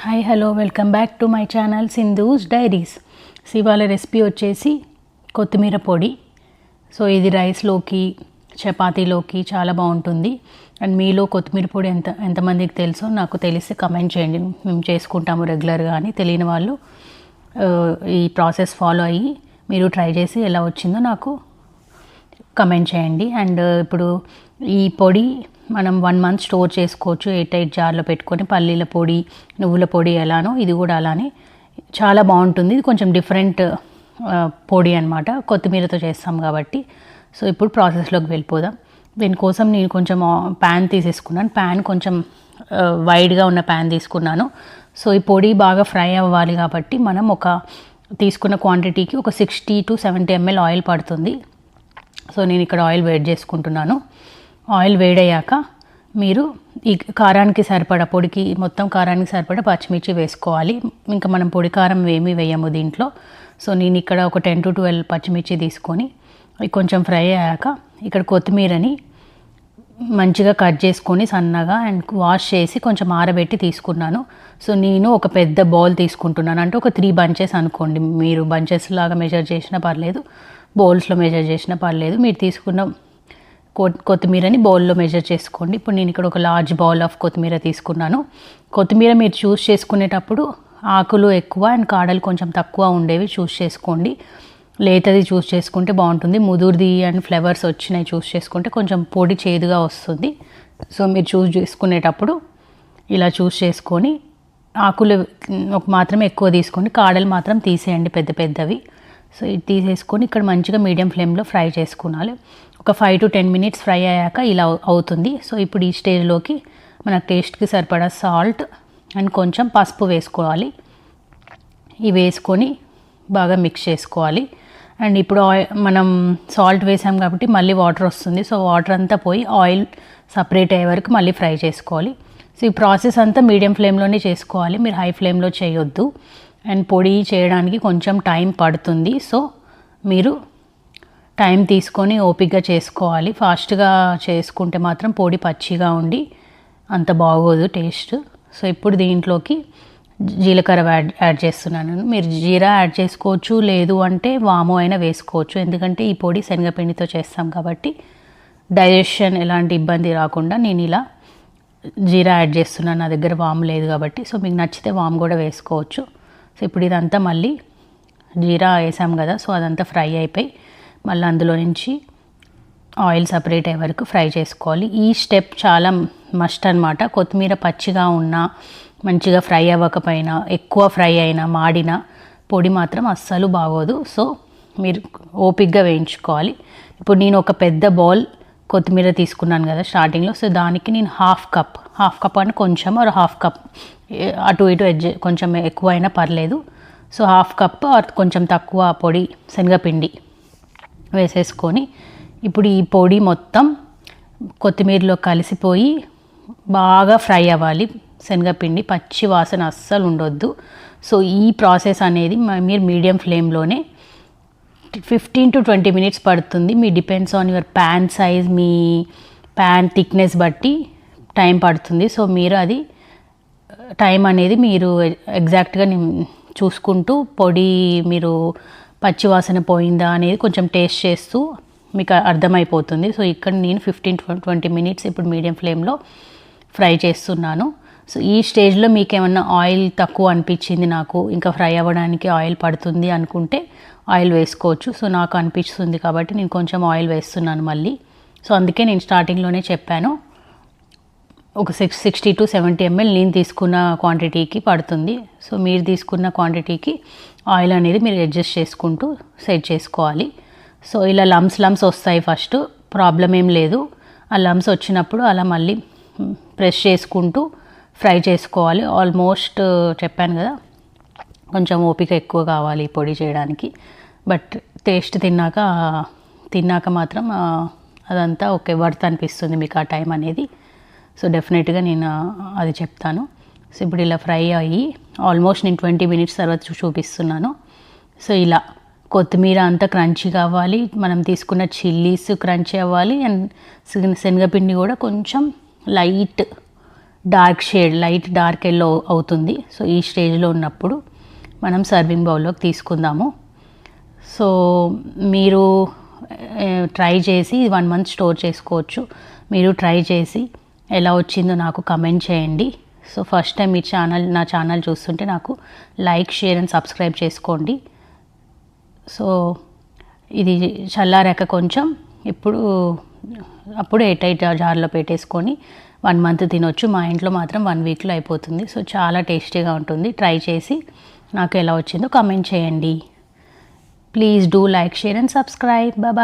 Hi hello welcome back to my channel Sindhu's diaries ఇవాళ recipe వచ్చేసి కొత్తిమీర పొడి. సో ఇది రైస్లోకి చపాతీలోకి చాలా బాగుంటుంది. అండ్ మీలో కొత్తిమీర పొడి ఎంత ఎంతమందికి తెలుసో నాకు తెలిస్తే కమెంట్ చేయండి. మేము చేసుకుంటాము రెగ్యులర్గా అని తెలియని వాళ్ళు uh, ఈ ప్రాసెస్ ఫాలో అయ్యి మీరు ట్రై చేసి ఎలా వచ్చిందో నాకు కమెంట్ చేయండి. అండ్ uh, ఇప్పుడు ఈ పొడి మనం వన్ మంత్ స్టోర్ చేసుకోవచ్చు ఎయిట్ ఎయిట్ జార్లో పెట్టుకొని పల్లీల పొడి నువ్వుల పొడి ఎలానో ఇది కూడా అలానే చాలా బాగుంటుంది. ఇది కొంచెం డిఫరెంట్ పొడి అనమాట కొత్తిమీరతో చేస్తాం కాబట్టి. సో ఇప్పుడు ప్రాసెస్లోకి వెళ్ళిపోదాం. దీనికోసం నేను కొంచెం ప్యాన్ తీసేసుకున్నాను. ప్యాన్ కొంచెం వైడ్గా ఉన్న ప్యాన్ తీసుకున్నాను. సో ఈ పొడి బాగా ఫ్రై అవ్వాలి కాబట్టి మనం ఒక తీసుకున్న క్వాంటిటీకి ఒక sixty to seventy ML oil పడుతుంది. సో నేను ఇక్కడ ఆయిల్ వేడ్ చేసుకుంటున్నాను. ఆయిల్ వేడయ్యాక మీరు ఈ కారానికి సరిపడా పొడికి మొత్తం కారానికి సరిపడా పచ్చిమిర్చి వేసుకోవాలి. ఇంకా మనం పొడి కారం ఏమీ వేయము దీంట్లో. సో నేను ఇక్కడ ఒక టెన్ టు ట్వెల్వ్ పచ్చిమిర్చి తీసుకొని కొంచెం ఫ్రై అయ్యాక ఇక్కడ కొత్తిమీరని మంచిగా కట్ చేసుకొని సన్నగా అండ్ వాష్ చేసి కొంచెం ఆరబెట్టి తీసుకున్నాను. సో నేను ఒక పెద్ద బౌల్ తీసుకుంటున్నాను. అంటే ఒక త్రీ బంచెస్ అనుకోండి. మీరు బంచెస్ లాగా మెజర్ చేసినా పర్లేదు బౌల్స్లో మెజర్ చేసినా పర్లేదు. మీరు తీసుకున్న కొత్తిమీరని బౌల్లో మెజర్ చేసుకోండి. ఇప్పుడు నేను ఇక్కడ ఒక లార్జ్ బౌల్ ఆఫ్ కొత్తిమీర తీసుకున్నాను. కొత్తిమీర మీరు చూస్ చేసుకునేటప్పుడు ఆకులు ఎక్కువ అండ్ కాడలు కొంచెం తక్కువ ఉండేవి చూస్ చేసుకోండి. లేతది చూస్ చేసుకుంటే బాగుంటుంది. ముదురుది అండ్ ఫ్లేవర్స్ వచ్చినాయి చూస్ చేసుకుంటే కొంచెం పొడి చేదుగా వస్తుంది. సో మీరు చూస్ చేసుకునేటప్పుడు ఇలా చూస్ చేసుకొని ఆకులు ఒక మాత్రమే ఎక్కువ తీసుకోండి. కాడలు మాత్రం తీసేయండి పెద్ద పెద్దవి. సో ఇది తీసేసుకొని ఇక్కడ మంచిగా మీడియం ఫ్లేమ్లో ఫ్రై చేసుకోవాలి ఒక five to ten minutes fry అయ్యాక ఇలా అవుతుంది. సో ఇప్పుడు ఈ స్టేజ్లోకి మన టేస్ట్కి సరిపడా సాల్ట్ అండ్ కొంచెం పసుపు వేసుకోవాలి. ఇవి వేసుకొని బాగా మిక్స్ చేసుకోవాలి. అండ్ ఇప్పుడు ఆయిల్ మనం సాల్ట్ వేసాం కాబట్టి మళ్ళీ వాటర్ వస్తుంది. సో వాటర్ అంతా పోయి ఆయిల్ సపరేట్ అయ్యే వరకు మళ్ళీ ఫ్రై చేసుకోవాలి. సో ఈ ప్రాసెస్ అంతా మీడియం ఫ్లేమ్లోనే చేసుకోవాలి. మీరు హై ఫ్లేమ్లో చేయొద్దు. అండ్ పొడి చేయడానికి కొంచెం టైం పడుతుంది. సో మీరు టైం తీసుకొని ఓపికగా చేసుకోవాలి. ఫాస్ట్గా చేసుకుంటే మాత్రం పొడి పచ్చిగా ఉండి అంత బాగోదు టేస్ట్. సో ఇప్పుడు దీంట్లోకి జీలకర్ర యాడ్ యాడ్ చేస్తున్నాను. మీరు జీరా యాడ్ చేసుకోవచ్చు లేదు అంటే వాము అయినా వేసుకోవచ్చు. ఎందుకంటే ఈ పొడి శనగపిండితో చేస్తాం కాబట్టి డైజెషన్ ఎలాంటి ఇబ్బంది రాకుండా నేను ఇలా జీరా యాడ్ చేస్తున్నాను. నా దగ్గర వాము లేదు కాబట్టి. సో మీకు నచ్చితే వాము కూడా వేసుకోవచ్చు. సో ఇప్పుడు ఇదంతా మళ్ళీ జీరా వేసాం కదా సో అదంతా ఫ్రై అయిపోయి మళ్ళీ అందులో నుంచి ఆయిల్ సపరేట్ అయ్యే వరకు ఫ్రై చేసుకోవాలి. ఈ స్టెప్ చాలా మస్ట్ అనమాట కొత్తిమీర పచ్చిగా ఉన్నా మంచిగా ఫ్రై అవ్వకపోయినా ఎక్కువ ఫ్రై అయినా మాడినా పొడి మాత్రం అస్సలు బాగోదు. సో మీరు ఓపిక్గా వేయించుకోవాలి. ఇప్పుడు నేను ఒక పెద్ద బౌల్ కొత్తిమీర తీసుకున్నాను కదా స్టార్టింగ్లో. సో దానికి నేను హాఫ్ కప్ హాఫ్ కప్ అంటే కొంచెం ఆర్ హాఫ్ కప్ అటు ఇటు ఎడ్జ్ కొంచెం ఎక్కువ అయినా పర్లేదు. సో హాఫ్ కప్ ఆర్ కొంచెం తక్కువ పొడి శనగపిండి. వేసేసుకొని ఇప్పుడు ఈ పొడి మొత్తం కొత్తిమీరలో కలిసిపోయి బాగా ఫ్రై అవ్వాలి. శనగపిండి పచ్చి వాసన అస్సలు ఉండొద్దు. సో ఈ ప్రాసెస్ అనేది మీరు మీడియం ఫ్లేమ్లోనే ఫిఫ్టీన్ టు ట్వంటీ మినిట్స్ పడుతుంది. మీ depends on your pan size me pan thickness బట్టి టైం పడుతుంది. సో మీరు అది టైం అనేది మీరు ఎగ్జాక్ట్గా చూసుకుంటూ పొడి మీరు పచ్చివాసన పోయిందా అనేది కొంచెం టేస్ట్ చేస్తూ మీకు అర్థమైపోతుంది. సో ఇక్కడ నేను ఫిఫ్టీన్ ట్వంటీ మినిట్స్ ఇప్పుడు మీడియం ఫ్లేమ్లో ఫ్రై చేస్తున్నాను. సో ఈ స్టేజ్లో మీకు ఏమన్నా ఆయిల్ తక్కువ అనిపించింది నాకు ఇంకా ఫ్రై అవ్వడానికి ఆయిల్ పడుతుంది అనుకుంటే ఆయిల్ వేసుకోవచ్చు. సో నాకు అనిపిస్తుంది కాబట్టి నేను కొంచెం ఆయిల్ వేస్తున్నాను మళ్ళీ. సో అందుకే నేను స్టార్టింగ్లోనే చెప్పాను. ఒక six sixty to seventy ML నేను తీసుకున్న క్వాంటిటీకి పడుతుంది. సో మీరు తీసుకున్న క్వాంటిటీకి ఆయిల్ అనేది మీరు అడ్జస్ట్ చేసుకుంటూ సెట్ చేసుకోవాలి. సో ఇలా లమ్స్ లమ్స్ వస్తాయి ఫస్ట్ ప్రాబ్లం ఏం లేదు. ఆ లమ్స్ వచ్చినప్పుడు అలా మళ్ళీ ప్రెస్ చేసుకుంటూ ఫ్రై చేసుకోవాలి. ఆల్మోస్ట్ చెప్పాను కదా కొంచెం ఓపిక ఎక్కువ కావాలి పొడి చేయడానికి. బట్ టేస్ట్ తిన్నాక తిన్నాక మాత్రం అదంతా ఓకే వర్త్ అనిపిస్తుంది మీకు ఆ టైం అనేది. సో డెఫినెట్గా నేను అది చెప్తాను. సో ఇప్పుడు ఇలా ఫ్రై అయ్యి ఆల్మోస్ట్ నేను ట్వంటీ మినిట్స్ తర్వాత చూపిస్తున్నాను. సో ఇలా కొత్తిమీర అంతా క్రంచీగా అవ్వాలి మనం తీసుకున్న చిల్లీస్ క్రంచీ అవ్వాలి. అండ్ శనగపిండి కూడా కొంచెం light dark shade light dark yellow అవుతుంది. సో ఈ స్టేజ్లో ఉన్నప్పుడు మనం సర్వింగ్ బౌల్లోకి తీసుకుందాము. సో మీరు ట్రై చేసి వన్ మంత్ స్టోర్ చేసుకోవచ్చు. మీరు ట్రై చేసి ఎలా వచ్చిందో నాకు కమెంట్ చేయండి. సో ఫస్ట్ టైం మీ ఛానల్ నా ఛానల్ చూస్తుంటే నాకు లైక్ షేర్ అండ్ సబ్స్క్రైబ్ చేసుకోండి. సో ఇది చల్లారాక కొంచెం ఇప్పుడు అప్పుడు ఎయిట్ ఎయిట్ జార్లో పెట్టేసుకొని వన్ మంత్ తినొచ్చు. మా ఇంట్లో మాత్రం వన్ వీక్లో అయిపోతుంది. సో చాలా టేస్టీగా ఉంటుంది. ట్రై చేసి నాకు ఎలా వచ్చిందో కమెంట్ చేయండి. Please do like share and subscribe bye